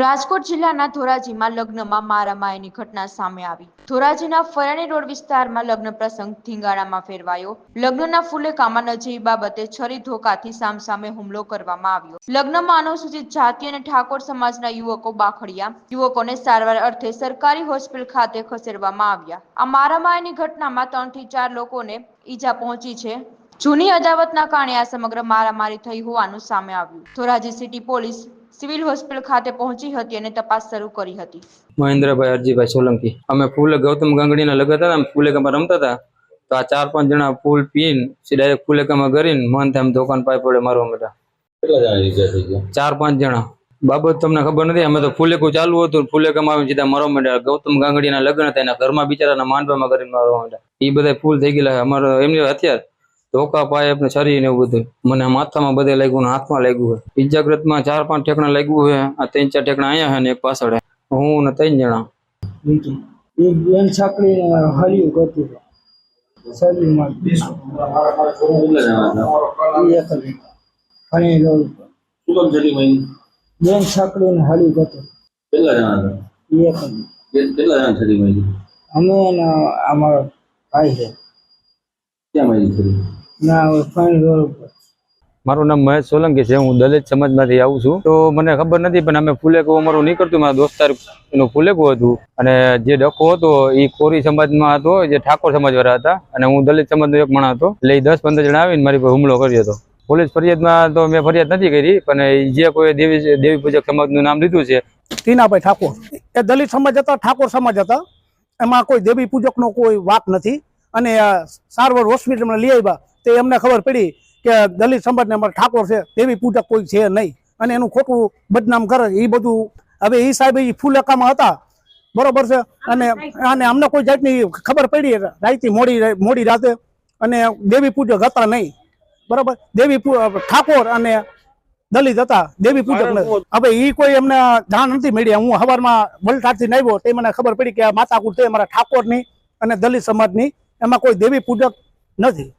રાજકોટ જિલ્લાના ધોરાજીમાં લગ્નમાં મારામાયની ઘટના સામે આવી. ધોરાજીના ફરાણી રોડ વિસ્તારમાં લગ્ન પ્રસંગ ધીંગાણામાં ફેરવાયો. લગ્નના ફુલેકામાં નજીવી બાબતે છરી ધોકાથી સામસામે હુમલો કરવામાં આવ્યો. લગ્નમાં અનુસૂચિત જાતિ અને ઠાકોર સમાજના યુવકો બાખડ્યા. યુવકોને સારવાર અર્થે સરકારી હોસ્પિટલ ખાતે ખસેડવામાં આવ્યા. આ મારામારીની ઘટનામાં ત્રણથી ચાર લોકોને ઈજા પહોંચી છે. જૂની અદાવતના કારણે આ સમગ્ર મારામારી થઈ હોવાનું સામે આવ્યું. Dhoraji city police civil hospital ખાતે પહોંચી હતી અને તપાસ શરૂ કરી હતી. મહેન્દ્રભાઈ અરજીભાઈ સોલંકી. અમે ફૂલે ગૌતમ ગાંગડીના લગત હતા અમે ફૂલેકામાં રમતા હતા. તો આ ચાર પાંચ જણા ફૂલ પીને ડાયરેક્ટ ફૂલેકામાં કરીને મન થાય એમ દુકાન પાઈ પડે મારવા માંડ્યા કેટલા જણા ઈજા થઈ ગયા ચાર પાંચ જણા. બાબત તમને ખબર નથી. અમે તો ફૂલેકું ચાલુ હતું ફૂલેકામાં આવીને સીધા મરવા માંડ્યા ગૌતમ ગાંગડીના લગ્ન હતા એના ઘરમાં બિચારાના માંડવામાં કરીને મારવા માંડ્યા એ બધા ફૂલ થઈ ગયેલા છે. અમારો એમની હથિયાર ધોકા પાય આપણે શરીર ને એવું બધું. મને માથામાં બધે લાગ્યું ને હાથમાં લાગ્યું છે ઈજાગ્રસ્તમાં ચાર પાંચ ઠેકણા લાગ્યું છે આ ત્રણ ચાર ઠેકણા અહીંયા છે ને એક પાછળ. હું ને ત્રણ જણા. એક બેન છાકરી કરતી શરીરમાં કરતી કેટલા જણા કેટલા જણા અમે ને અમારો ભાઈ છે. ક્યાં મારી છરી? ના મારું નામ મહેશ સોલંકી છે હું દલિત સમાજમાંથી આવું છું. તો મને ખબર નથી પણ અમે ફુલેકો અમારું નીકળતું મારા દોસ્તાર એનું ફુલેકો હતું. અને જે ડખો હતો એ કોરી સમાજમાં હતો જે ઠાકોર સમાજ વાળા હતા. અને હું દલિત સમાજનો એક માણસ હતો. એટલે એ દસ પંદર જણા આવીને મારી પર હુમલો કર્યો હતો. પોલીસ ફરિયાદમાં તો મેં ફરિયાદ નથી કરી પણ એ જે કોઈ દેવી દેવી પૂજક સમાજનું નામ લીધું છે. ટીનાભાઈ ઠાકોર. એ દલિત સમાજ હતા ઠાકોર સમાજ હતા. એમાં કોઈ દેવી પૂજકનો કોઈ વાત નથી. અને સારવાર હોસ્પિટલમાં લઈ આવ્યા. તે એમને ખબર પડી કે દલિત સમાજને અમારે ઠાકોર છે તેવી પૂજક કોઈ છે નહીં. અને એનું ખોટું બદનામ કરે એ બધું હવે એ સાહેબ એ ફૂલકામાં હતા. બરોબર છે? અને અને અમને કોઈ જાતની ખબર પડી રાતથી મોડી મોડી રાતે અને દેવી પૂજક હતા નહીં. બરોબર? દેવી ઠાકોર અને દલિત હતા દેવી પૂજક હવે ઈ કોઈ એમને જાણ નથી મળી. હું સવારમાં વલસાડથી આવ્યો તે મને ખબર પડી કે આ માતાકુળ છે અમારા ઠાકોરની અને દલિત સમાજની. એમાં કોઈ દેવી પૂજક નથી.